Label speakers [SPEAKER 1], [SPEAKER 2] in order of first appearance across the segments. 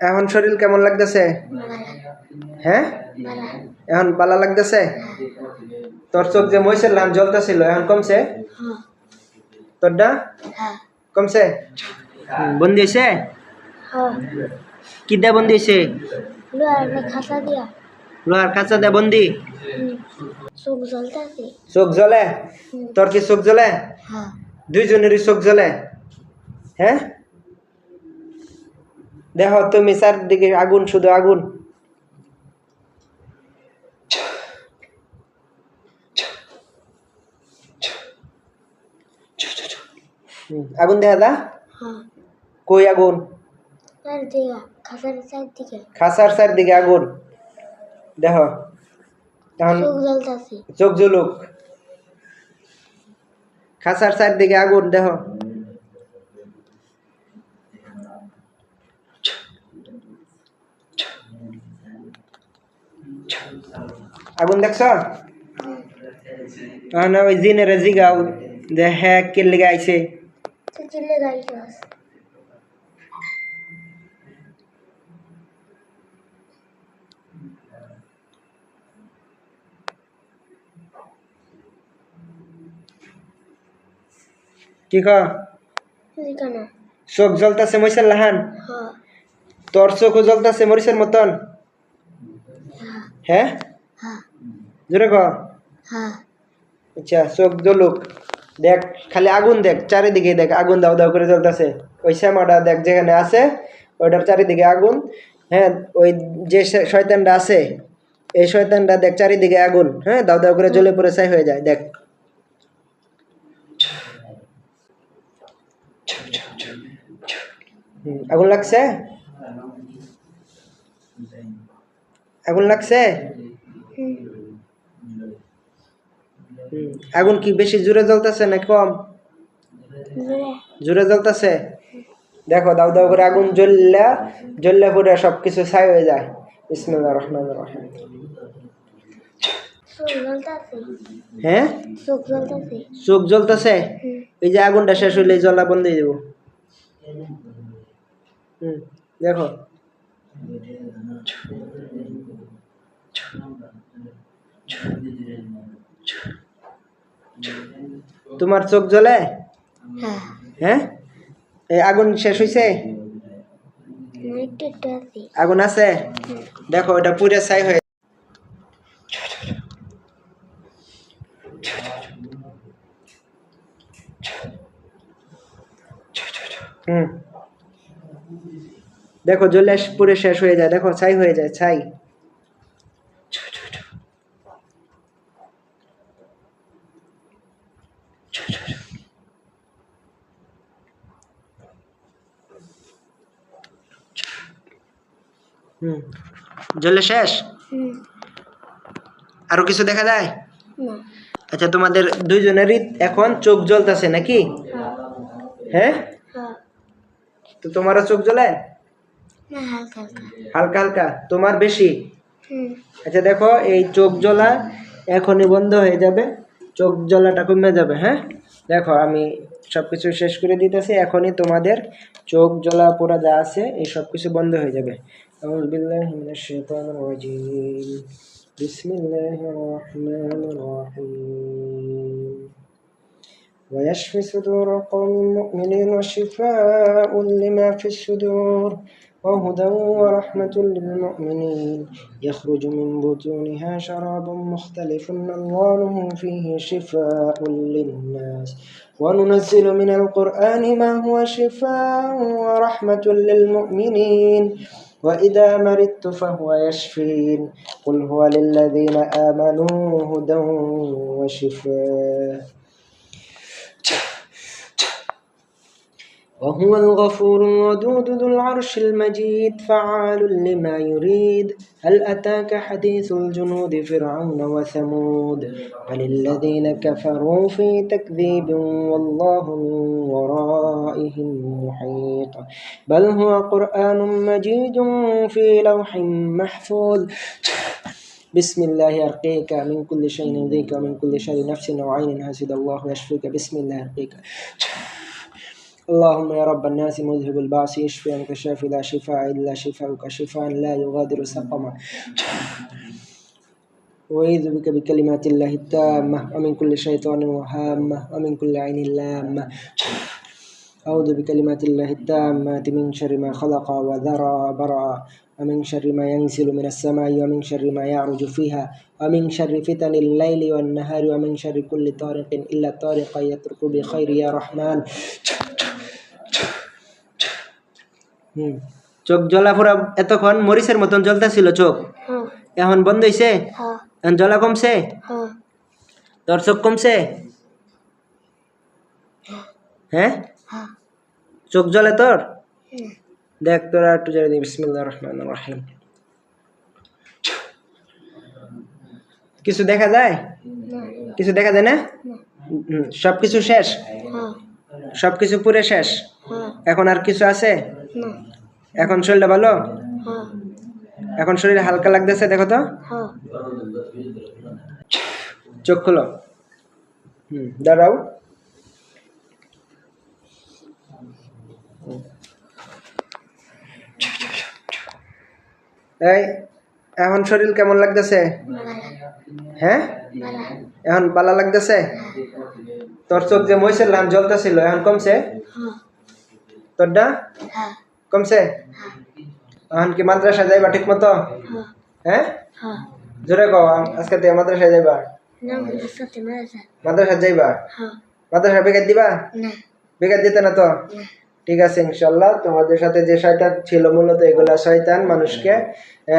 [SPEAKER 1] এখন শরীর কেমন লাগতেছে? হ্যাঁ? এখন পালা লাগতেছে? তোর চোখ যে মহিষের লান জ্বলতেছিল এখন কমছে? তোরটা? কমছে? বন্দি হয়েছে? কি দেয়া বন্দি হয়েছে? লোহার কাঁচা দেয়া বন্দি?
[SPEAKER 2] চোখ
[SPEAKER 1] জ্বলে? তোর কি চোখ জ্বলে?
[SPEAKER 2] হ্যাঁ।
[SPEAKER 1] দুইজনেরই চোখ জ্বলে? হ্যাঁ? দেখো তুমি চারদিকে আগুন শুধু আগুন। আগুন দেখা দা?
[SPEAKER 2] হ্যাঁ।
[SPEAKER 1] কই আগুন?
[SPEAKER 2] খাসার
[SPEAKER 1] খাসার চারদিকে। আগুন। দেখো। তখন
[SPEAKER 2] চোখ
[SPEAKER 1] জ্বলুক। খাসার চারদিকে আগুন দেখো। আগুন দেখছ? না ওই জিনের জিগাও যে হ্যাঁ কে লেগে আইছে
[SPEAKER 2] তো চিল্লে গাড়িটা আছে।
[SPEAKER 1] কি ক?
[SPEAKER 2] এখানে
[SPEAKER 1] চোখ জ্বলতাছে মরিচের লাহান?
[SPEAKER 2] হ্যাঁ
[SPEAKER 1] তোর চোখও জ্বলতাছে মরিচের মতন? হ্যাঁ
[SPEAKER 2] হ্যাঁ
[SPEAKER 1] জোরে ক।
[SPEAKER 2] হ্যাঁ।
[SPEAKER 1] আচ্ছা চোখ জ্বলুক দেখ খালি আগুন দেখ চারিদিকে দেখ আগুন দাও দাও করে জ্বলতেছে। ওই শ্যামাটা দেখ যেখানে আছে ওইটার চারিদিকে আগুন। হ্যাঁ ওই যে শয়- শয়তানটা আছে এই শয়তানটা দেখ চারিদিকে আগুন। হ্যাঁ দাও দাও করে জ্বলে পড়ে ছাই হয়ে যায় দেখ। আগুন লাগছে? আগুন লাগছে
[SPEAKER 2] হুম
[SPEAKER 1] হুম, আগুন কি বেশি জোরে জ্বলতেছে না কম?
[SPEAKER 2] জোরে
[SPEAKER 1] জ্বলতেছে? দেখো দাও দাও করে আগুন জ্বললে জ্বললে পুরো সব কিছু ছাই হয়ে যায়। বিসমিল্লাহির রহমানির রহিম। হ্যাঁ?
[SPEAKER 2] চোখ জ্বলতেছে?
[SPEAKER 1] এই যে আগুনটা শেষ হইলে জ্বলা বন্ধ হয়ে যাব। হুম দেখো। তোমার চোখ জ্বলে?
[SPEAKER 2] হ্যাঁ।
[SPEAKER 1] হ্যাঁ? এই আগুন শেষ
[SPEAKER 2] আছে
[SPEAKER 1] আগুন আছে? দেখো এটা পুরো ছাই হয়ে হুম। দেখো জ্বলে পুরো শেষ হয়ে যায়। দেখো ছাই হয়ে যায় ছাই। হুম। জ্বলে শেষ?
[SPEAKER 2] হুম।
[SPEAKER 1] আরও কিছু দেখা যায়?
[SPEAKER 2] না।
[SPEAKER 1] আচ্ছা তোমাদের দুইজনেরই এখন চোখ জ্বলতেছে নাকি?
[SPEAKER 2] হ্যাঁ।
[SPEAKER 1] হ্যাঁ?
[SPEAKER 2] হ্যাঁ।
[SPEAKER 1] তো তোমারও চোখ জ্বলে?
[SPEAKER 2] হালকা হালকা।
[SPEAKER 1] হালকা হালকা। তোমার বেশি? আচ্ছা দেখো এই চোখ জ্বলা এখনই বন্ধ হয়ে যাবে। চোখ জ্বলাটা কমে যাবে হ্যাঁ দেখো আমি সব কিছু শেষ করে দিতেছি এখনই তোমাদের চোখ জ্বলা পোড়া যা আছে এই সব কিছু বন্ধ হয়ে যাবে আউযু বিল্লাহি মিনাশ শাইতানির রাজিম বিসমিল্লাহির রহমানির রহিম ويشفي صدور قوم مؤمنين وشفاء لما في الصدور وهدى ورحمة للمؤمنين. يخرج من بطونها شراب مختلف ألوانه فيه شفاء للناس. وننزل من القرآن ما هو شفاء ورحمة للمؤمنين. وإذا مرضت فهو يشفين. قل هو للذين آمنوا هدى وشفاء. وهو الغفور الودود ذو العرش المجيد فعال لما يريد. هل أتاك حديث الجنود فرعون وثمود؟ بل الذين كفروا في تكذيب والله من ورائهم محيط بل هو قرآن مجيد في لوح محفوظ. بسم الله أرقيك من كل شيء يؤذيك ومن كل شر نفس أو عين حسد الله يشفيك. بسم الله أرقيك. اللهم يا رب الناس مذهب الباس اشفي انت الشافي لا شفاء إلا شفاؤك. شفاء لا يغادر سقما. وأعوذ بك بكلمات الله التامة. ومن كل شيطان وهامة. ومن كل عين لامة. أعوذ بكلمات الله التامة. من شر ما خلق وذرى برا ومن شر ما ينزل من السماء. ومن شر ما يعرج فيها. ومن شر فتن الليل والنهار. ومن شر كل طارق إلا طارق يترك بخير يا رحمن. হুম। চোখ জ্বলা পুরা এতক্ষণ মরিচের মতন জ্বলতেছিল চোখ।
[SPEAKER 2] হ্যাঁ
[SPEAKER 1] এখন বন্ধ হইছে?
[SPEAKER 2] হ্যাঁ।
[SPEAKER 1] এখন জ্বলা কমছে?
[SPEAKER 2] হ্যাঁ।
[SPEAKER 1] তোর চোখ কমছে? হ্যাঁ?
[SPEAKER 2] হ্যাঁ।
[SPEAKER 1] চোখ জ্বলে তোর? দেখ তোরা একটু জেনে দিই বিসমিল্লাহ রহমান রাহিম। কিছু দেখা যায়? কিছু দেখা যায় না? সব কিছু শেষ?
[SPEAKER 2] হ্যাঁ।
[SPEAKER 1] সব কিছু পুরে শেষ?
[SPEAKER 2] হ্যাঁ।
[SPEAKER 1] এখন আর কিছু আছে? এখন শরীরটা ভালো?
[SPEAKER 2] হ্যাঁ।
[SPEAKER 1] এখন শরীর হালকা লাগতেছে দেখো তো।
[SPEAKER 2] হ্যাঁ।
[SPEAKER 1] চোখ খোলো। হুম দাঁড়াও। এই এখন শরীর কেমন লাগতেছে? হ্যাঁ? এখন বালা লাগতেছে? তোর চোখ যে মইছিলাম জ্বলতেছিল এখন কমছে?
[SPEAKER 2] হ্যাঁ।
[SPEAKER 1] তোরটা? কমছে এখন কি মাদ্রাসা যাইবা ঠিক মতো?
[SPEAKER 2] হ্যাঁ।
[SPEAKER 1] হ্যাঁ?
[SPEAKER 2] হ্যাঁ।
[SPEAKER 1] জোরে কও আজকে থেকে মাদ্রাসায় যাইবা? মাদ্রাসা যাইবা? মাদ্রাসা বেকার দিবা?
[SPEAKER 2] না।
[SPEAKER 1] বেকার দিতে না তো? ঠিক আছে ইনশাল্লাহ। তোমাদের সাথে যে শয়তান ছিল মূলত এগুলা শয়তান মানুষকে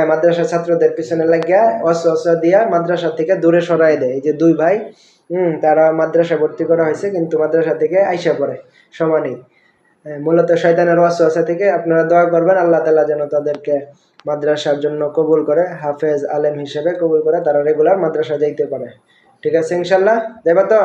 [SPEAKER 1] মাদ্রাসা ছাত্রদের পিছনে লাগিয়া অস্ত্র অস্ত্র দিয়া মাদ্রাসা থেকে দূরে সরাই দেয়। এই যে দুই ভাই হুম তারা মাদ্রাসা ভর্তি করা হয়েছে কিন্তু মাদ্রাসা থেকে আইসা পড়ে সমানই মূলত শয়তানের অস্ত্র থেকে আপনারা দোয়া করবেন, আল্লাহ তালা যেন তাদেরকে মাদ্রাসার জন্য কবুল করে, হাফেজ, আলেম হিসেবে কবুল করে তারা রেগুলার মাদ্রাসা যাইতে পারে। ঠিক আছে ইনশাল্লাহ দেবা তো?